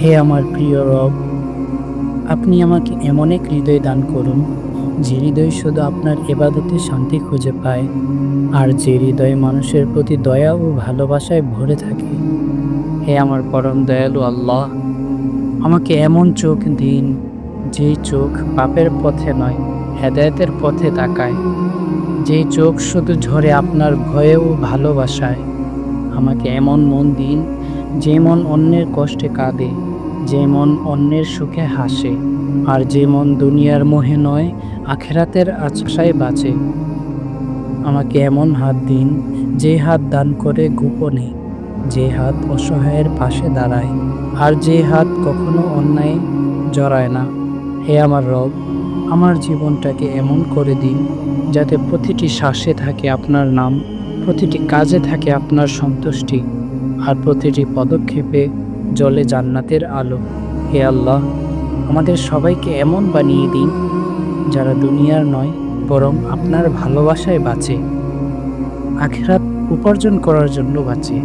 হে আমার প্রিয় রব, আপনি আমাকে এমন এক হৃদয় দান করুন, যে হৃদয় শুধু আপনার এবাদতে শান্তি খুঁজে পায়, আর যে হৃদয় মানুষের প্রতি দয়া ও ভালোবাসায় ভরে থাকে। হে আমার পরম দয়ালু আল্লাহ, আমাকে এমন চোখ দিন, যেই চোখ পাপের পথে নয়, হেদায়েতের পথে তাকায়। যেই চোখ শুধু ঝরে আপনার ভয়ে ও ভালোবাসায়, আমাকে এমন মন দিন যে মন অন্যের কষ্টে কাঁদে যে মন অন্যের সুখে হাসে, আর যে মন দুনিয়ার মোহে নয়, আখেরাতের আশায় বাঁচে। আমাকে এমন হাত দিন, যে হাত দান করে গোপনে, যে হাত অসহায়ের পাশে দাঁড়ায়, আর যে হাত কখনো অন্যায় জড়ায় না। হে আমার রব, আমার জীবনটাকে এমন করে দিন, যাতে প্রতিটি শ্বাসে থাকে আপনার নাম, প্রতিটি কাজে থাকে আপনার সন্তুষ্টি। আর প্রতিটি পদক্ষেপে জলে জান্নাতের আলো। হে আল্লাহ, আমাদের সবাইকে এমন বানিয়ে দিন, যারা দুনিয়ার নয়, বরং আপনার ভালোবাসায় বাঁচে, আখেরাত উপার্জন করার জন্য বাঁচে।